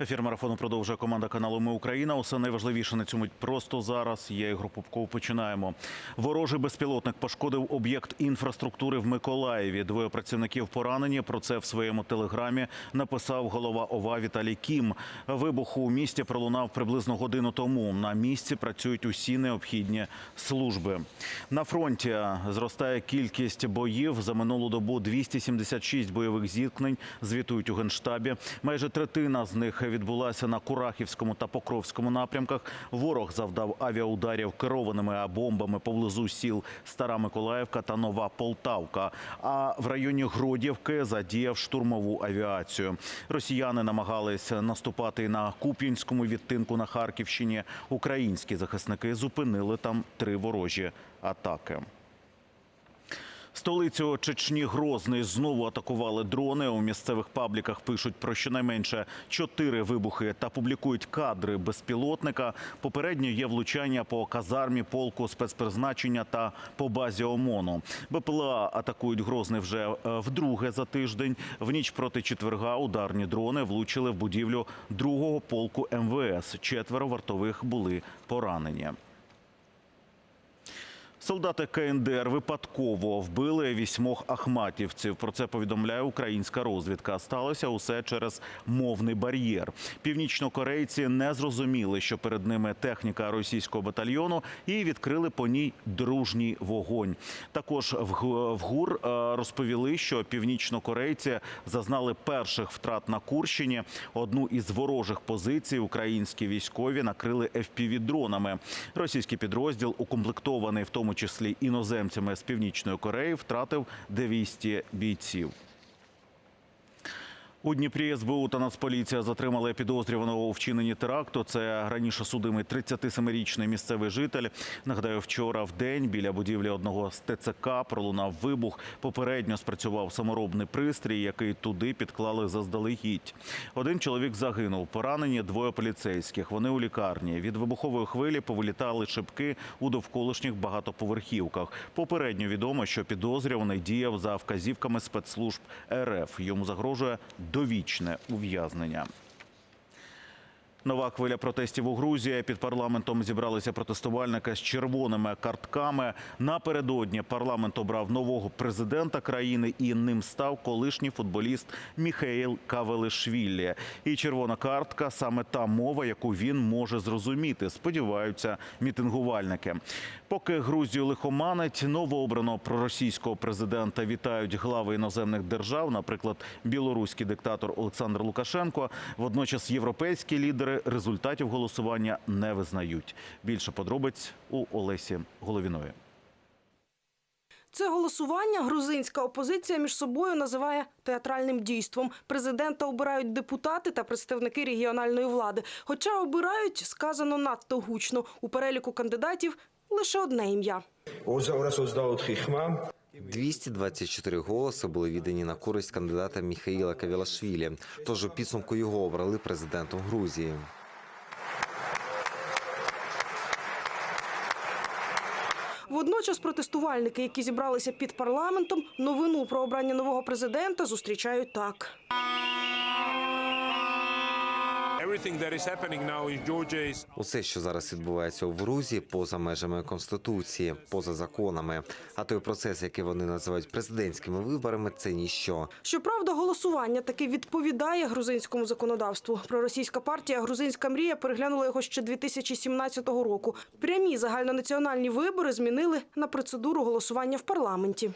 Ефір марафону продовжує команда каналу Ми Україна. Усе найважливіше на цьому просто зараз. Я Ігор Попков. Починаємо. Ворожий безпілотник пошкодив об'єкт інфраструктури в Миколаєві. Двоє працівників поранені. Про це в своєму телеграмі написав голова ОВА Віталій Кім. Вибух у місті пролунав приблизно годину тому. На місці працюють усі необхідні служби. На фронті зростає кількість боїв. За минулу добу 276 бойових зіткнень звітують у генштабі. Майже третина з них відбулася на Курахівському та Покровському напрямках. Ворог завдав авіаударів керованими бомбами поблизу сіл Стара Миколаївка та Нова Полтавка. А в районі Гродівки задіяв штурмову авіацію. Росіяни намагались наступати на Куп'янському відтинку на Харківщині. Українські захисники зупинили там три ворожі атаки. Столицю Чечні Грозний знову атакували дрони. У місцевих пабліках пишуть про щонайменше чотири вибухи та публікують кадри безпілотника. Попередньо є влучання по казармі полку спецпризначення та по базі ОМОНу. БПЛА атакують Грозний вже е, вдруге за тиждень. В ніч проти четверга ударні дрони влучили в будівлю другого полку МВС. Четверо вартових були поранені. Солдати КНДР випадково вбили вісьмох ахматівців. Про це повідомляє українська розвідка. Сталося усе через мовний бар'єр. Північнокорейці не зрозуміли, що перед ними техніка російського батальйону, і відкрили по ній дружній вогонь. Також в ГУР е, розповіли, що північнокорейці зазнали перших втрат на Курщині. Одну із ворожих позицій українські військові накрили FPV-дронами. Російський підрозділ, укомплектований в тому числі іноземцями з північної Кореї, втратив 200 бійців. У Дніпрі СБУ та Нацполіція затримали підозрюваного у вчиненні теракту. Це раніше судимий 37-річний місцевий житель. Нагадаю, вчора в день біля будівлі одного з ТЦК пролунав вибух. Попередньо спрацював саморобний пристрій, який туди підклали заздалегідь. Один чоловік загинув. Поранені двоє поліцейських. Вони у лікарні. Від вибухової хвилі повилітали шибки у довколишніх багатоповерхівках. Попередньо відомо, що підозрюваний діяв за вказівками спецслужб РФ. Йому загрожує довічне ув'язнення. Нова хвиля протестів у Грузії. Під парламентом зібралися протестувальники з червоними картками. Напередодні парламент обрав нового президента країни, і ним став колишній футболіст Міхеїл Кавелишвілі. І червона картка саме та мова, яку він може зрозуміти. Сподіваються мітингувальники. Поки Грузію лихоманить, новообраного проросійського президента вітають глави іноземних держав, наприклад, білоруський диктатор Олександр Лукашенко. Водночас європейські лідери результатів голосування не визнають. Більше подробиць у Олесі Головіної. Це голосування грузинська опозиція між собою називає театральним дійством. Президента обирають депутати та представники регіональної влади. Хоча обирають сказано надто гучно. У переліку кандидатів лише одне ім'я. 224 хма. 224 голоси були віддані на користь кандидата Міхаїла Кавілашвілі. Тож у підсумку його обрали президентом Грузії. Водночас протестувальники, які зібралися під парламентом, новину про обрання нового президента зустрічають так. Усе, що зараз відбувається у Грузії, поза межами конституції, поза законами. А той процес, який вони називають президентськими виборами, це ніщо. Щоправда, голосування таки відповідає грузинському законодавству. Проросійська партія Грузинська мрія переглянула його ще 2017 року. Прямі загальнонаціональні вибори змінили на процедуру голосування в парламенті.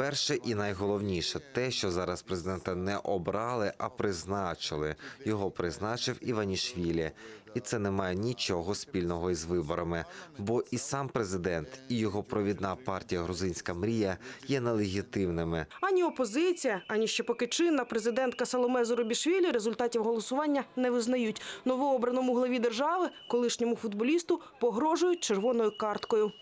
Перше і найголовніше те, що зараз президента не обрали, а призначили. Його призначив Іванішвілі. І це не має нічого спільного із виборами. Бо і сам президент, і його провідна партія Грузинська мрія є нелегітимними. Ані опозиція, ані ще поки чинна президентка Саломе Зоробішвілі результатів голосування не визнають. Новообраному главі держави, колишньому футболісту, погрожують червоною карткою.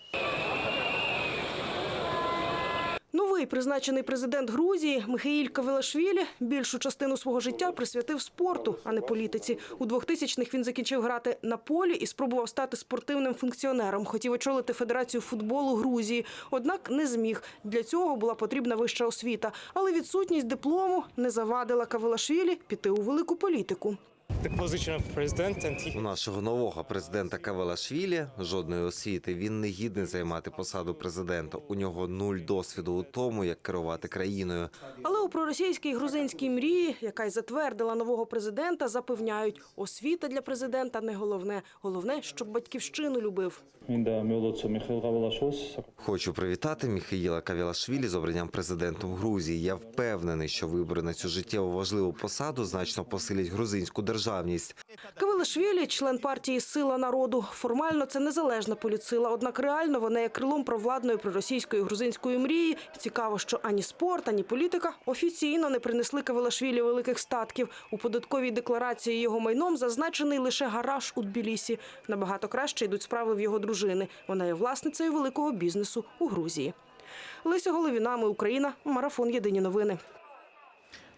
Новий призначений президент Грузії Михаїль Кавелашвілі більшу частину свого життя присвятив спорту, а не політиці. У 2000-х він закінчив грати на полі і спробував стати спортивним функціонером. Хотів очолити Федерацію футболу Грузії, однак не зміг. Для цього була потрібна вища освіта. Але відсутність диплому не завадила Кавелашвілі піти у велику політику. У нашого нового президента Кавелашвілі жодної освіти. Він не гідний займати посаду президента. У нього нуль досвіду у тому, як керувати країною. Але у проросійській грузинській мрії, яка й затвердила нового президента, запевняють, освіта для президента не головне. Головне, щоб батьківщину любив. Хочу привітати Михаїла Кавілашвілі з обранням президентом Грузії. Я впевнений, що вибори на цю життєво важливу посаду значно посилять грузинську державу державність. Кавелашвілі – член партії Сила народу. Формально це незалежна політсила, однак реально вона є крилом провладної проросійської грузинської мрії. Цікаво, що ані спорт, ані політика офіційно не принесли Кавелашвілі великих статків. У податковій декларації його майном зазначений лише гараж у Тбілісі. Набагато краще йдуть справи в його дружини. Вона є власницею великого бізнесу у Грузії. Леся Головіна, ми Україна. Марафон. Єдині новини.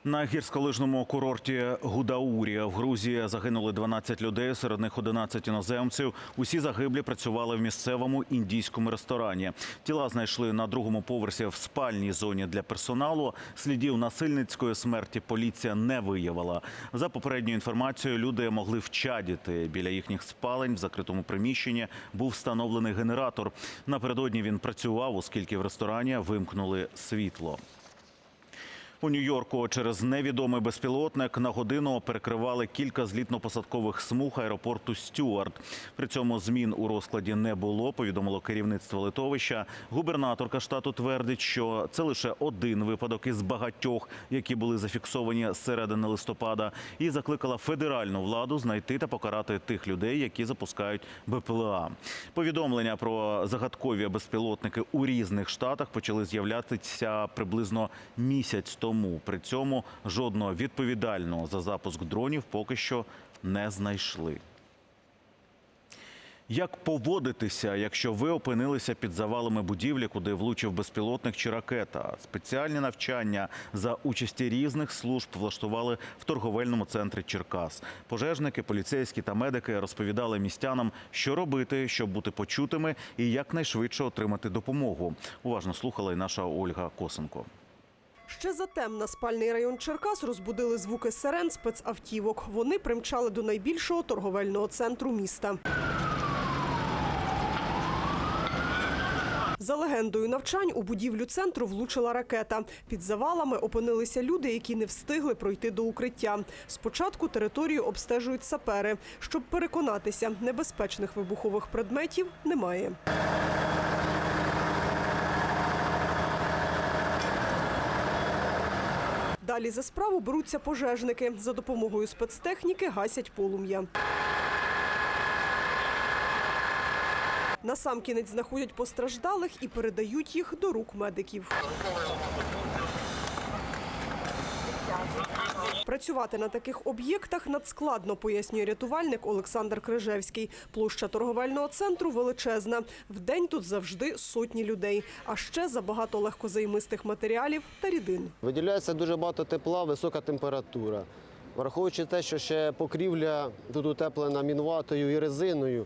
На гірськолижному курорті Гудаурія в Грузії загинули 12 людей, серед них 11 іноземців. Усі загиблі працювали в місцевому індійському ресторані. Тіла знайшли на другому поверсі в спальній зоні для персоналу. Слідів насильницької смерті поліція не виявила. За попередньою інформацією, люди могли вчадіти. Біля їхніх спалень в закритому приміщенні був встановлений генератор. Напередодні він працював, оскільки в ресторані вимкнули світло. У Нью-Йорку через невідомий безпілотник на годину перекривали кілька злітно-посадкових смуг аеропорту Стюарт. При цьому змін у розкладі не було. Повідомило керівництво литовища. Губернаторка штату твердить, що це лише один випадок із багатьох, які були зафіксовані з середини листопада, і закликала федеральну владу знайти та покарати тих людей, які запускають БПЛА. Повідомлення про загадкові безпілотники у різних штатах почали з'являтися приблизно місяць тому. При цьому жодного відповідального за запуск дронів поки що не знайшли. Як поводитися, якщо ви опинилися під завалами будівлі, куди влучив безпілотник чи ракета? Спеціальні навчання за участі різних служб влаштували в торговельному центрі Черкас. Пожежники, поліцейські та медики розповідали містянам, що робити, щоб бути почутими і якнайшвидше отримати допомогу. Уважно слухала і наша Ольга Косенко. Ще затемна спальний район Черкас розбудили звуки сирен спецавтівок. Вони примчали до найбільшого торговельного центру міста. За легендою навчань у будівлю центру влучила ракета. Під завалами опинилися люди, які не встигли пройти до укриття. Спочатку територію обстежують сапери. Щоб переконатися, небезпечних вибухових предметів немає. Далі за справу беруться пожежники. За допомогою спецтехніки гасять полум'я. Насамкінець знаходять постраждалих і передають їх до рук медиків. Працювати на таких об'єктах надскладно, пояснює рятувальник Олександр Крижевський. Площа торговельного центру величезна. Вдень тут завжди сотні людей. А ще забагато легкозаймистих матеріалів та рідин. Виділяється дуже багато тепла, висока температура. Враховуючи те, що ще покрівля тут утеплена мінватою і резиною,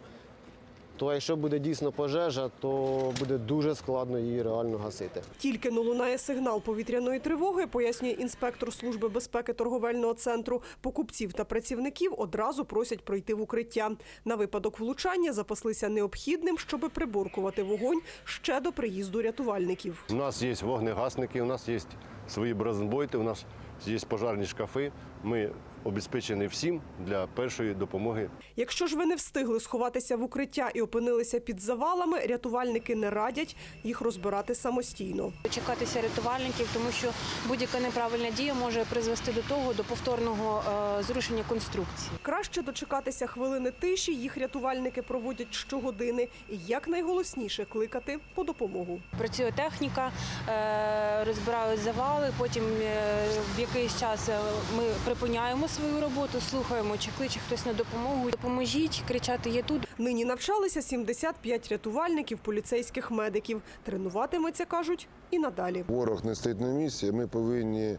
то якщо буде дійсно пожежа, то буде дуже складно її реально гасити. Тільки но лунає сигнал повітряної тривоги, пояснює інспектор служби безпеки торговельного центру. Покупців та працівників одразу просять пройти в укриття. На випадок влучання запаслися необхідним, щоб приборкувати вогонь ще до приїзду рятувальників. У нас є вогнегасники, у нас є свої бронзбойти, у нас є пожарні шкафи. Ми обезпечені всім для першої допомоги. Якщо ж ви не встигли сховатися в укриття і опинилися під завалами, рятувальники не радять їх розбирати самостійно. Чекатися рятувальників, тому що будь-яка неправильна дія може призвести до того до повторного е, зрушення конструкції. Краще дочекатися хвилини тиші. Їх рятувальники проводять щогодини і якнайголосніше кликати по допомогу. Працює техніка, е, розбирають завали. Потім е, в якийсь час ми припиняємо свою роботу, слухаємо, чи кличе хтось на допомогу. Допоможіть, кричати є тут. Нині навчалися 75 рятувальників, поліцейських медиків. Тренуватиметься, кажуть, і надалі. Ворог не стоїть на місці. Ми повинні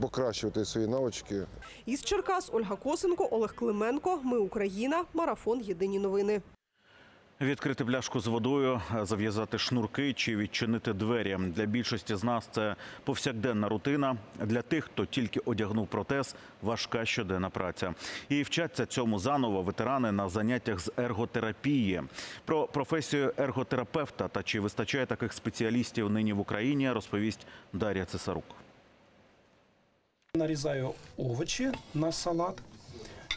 покращувати свої навички. Із Черкас Ольга Косенко, Олег Клименко. Ми Україна. Марафон. Єдині новини. Відкрити пляшку з водою, зав'язати шнурки чи відчинити двері. Для більшості з нас це повсякденна рутина. Для тих, хто тільки одягнув протез, важка щоденна праця. І вчаться цьому заново ветерани на заняттях з ерготерапії. Про професію ерготерапевта та чи вистачає таких спеціалістів нині в Україні, розповість Дар'я Цесарук. Нарізаю овочі на салат,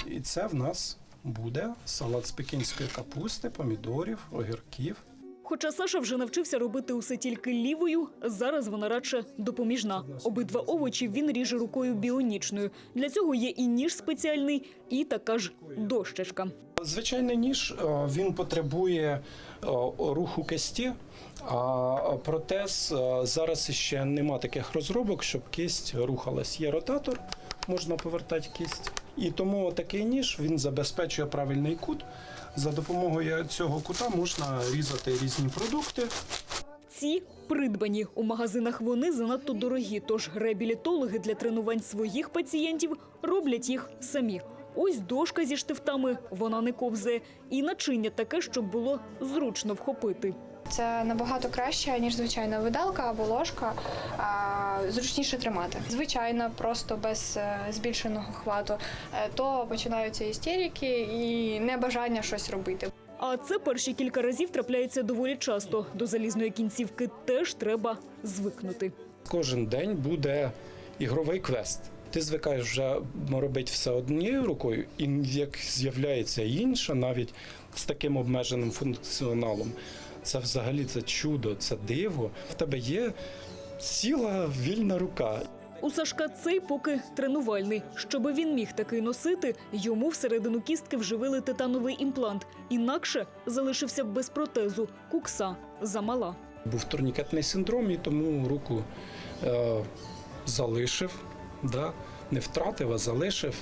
і це в нас буде салат з пекінської капусти, помідорів, огірків. Хоча Саша вже навчився робити усе тільки лівою, зараз вона радше допоміжна. Обидва овочі він ріже рукою біонічною. Для цього є і ніж спеціальний, і така ж дощечка. Звичайний ніж е, він потребує е, руху кисті, а протез е, зараз ще нема таких розробок, щоб кисть рухалась. Є ротатор, можна повертати кисть. І тому такий ніж він забезпечує правильний кут. За допомогою цього кута можна різати різні продукти. Ці придбані у магазинах. Вони занадто дорогі. Тож реабілітологи для тренувань своїх пацієнтів роблять їх самі. Ось дошка зі штифтами, вона не ковзає, і начиння таке, щоб було зручно вхопити. Це набагато краще, ніж звичайна виделка або ложка. А, зручніше тримати. Звичайно, просто без е, збільшеного хвату. Е, То починаються істерики і небажання щось робити. А це перші кілька разів трапляється доволі часто. До залізної кінцівки теж треба звикнути. Кожен день буде ігровий квест. Ти звикаєш вже робити все однією рукою, і як з'являється інша, навіть з таким обмеженим функціоналом, це взагалі це чудо, це диво. В тебе є ціла вільна рука. У Сашка цей поки тренувальний. Щоби він міг такий носити, йому всередину кістки вживили титановий імплант. Інакше залишився б без протезу. Кукса замала. Був турнікетний синдром, і тому руку е, залишив, да? не втратив, а залишив.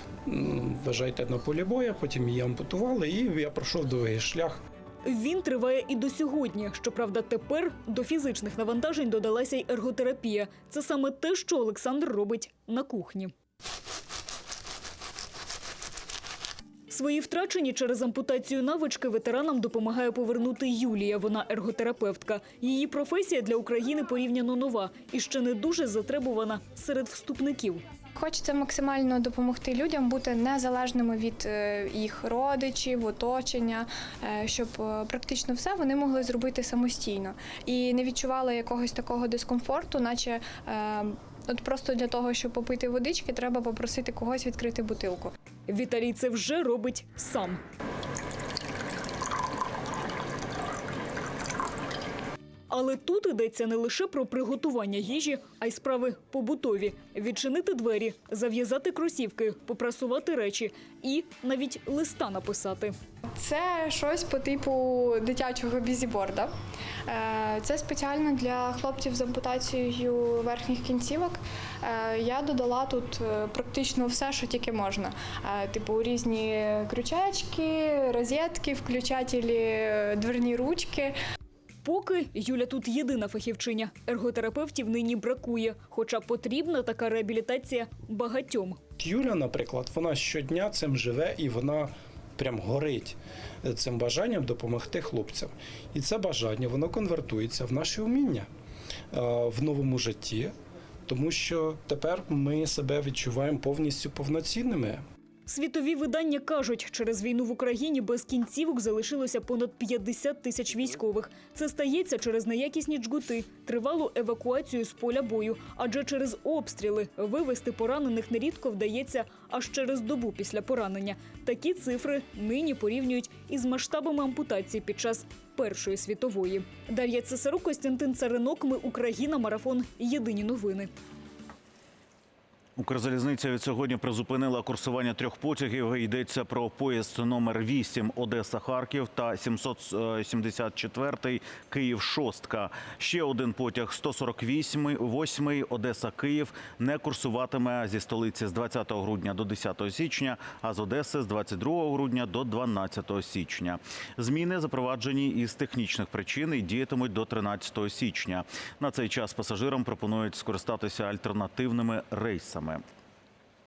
Вважайте на полі бою, потім її ампутували, і я пройшов довгий шлях. Він триває і до сьогодні. Щоправда, тепер до фізичних навантажень додалася й ерготерапія. Це саме те, що Олександр робить на кухні. Свої втрачені через ампутацію навички ветеранам допомагає повернути Юлія. Вона ерготерапевтка. Її професія для України порівняно нова і ще не дуже затребувана серед вступників. Хочеться максимально допомогти людям бути незалежними від е, їх родичів, оточення, е, щоб е, практично все вони могли зробити самостійно і не відчували якогось такого дискомфорту, наче от просто для того, щоб попити водички, треба попросити когось відкрити бутилку. Віталій це вже робить сам. Але тут йдеться не лише про приготування їжі, а й справи побутові: відчинити двері, зав'язати кросівки, попрасувати речі і навіть листа написати. Це щось по типу дитячого бізіборда. Е, Це спеціально для хлопців з ампутацією верхніх кінцівок. Е, Я додала тут е, практично все, що тільки можна. Типу різні крючечки, розетки, включателі, дверні ручки. Поки Юля тут єдина фахівчиня. Ерготерапевтів нині бракує, хоча потрібна така реабілітація багатьом. Юля, наприклад, вона щодня цим живе і вона прям горить цим бажанням допомогти хлопцям. І це бажання воно конвертується в наші вміння е, в новому житті, тому що тепер ми себе відчуваємо повністю повноцінними. Світові видання кажуть, через війну в Україні без кінцівок залишилося понад 50 тисяч військових. Це стається через неякісні джгути, тривалу евакуацію з поля бою. Адже через обстріли вивести поранених нерідко вдається аж через добу після поранення. Такі цифри нині порівнюють із масштабами ампутації під час Першої світової. Дар'я Цесарук, Костянтин Царинок. Ми Україна. Марафон. Єдині новини. Укрзалізниця від сьогодні призупинила курсування трьох потягів. Йдеться про поїзд номер 8 Одеса-Харків та 774 Київ-Шостка. Ще один потяг 148 8 Одеса-Київ не курсуватиме зі столиці з 20 грудня до 10 січня, а з Одеси з 22 грудня до 12 січня. Зміни запроваджені із технічних причин і діятимуть до 13 січня. На цей час пасажирам пропонують скористатися альтернативними рейсами. month.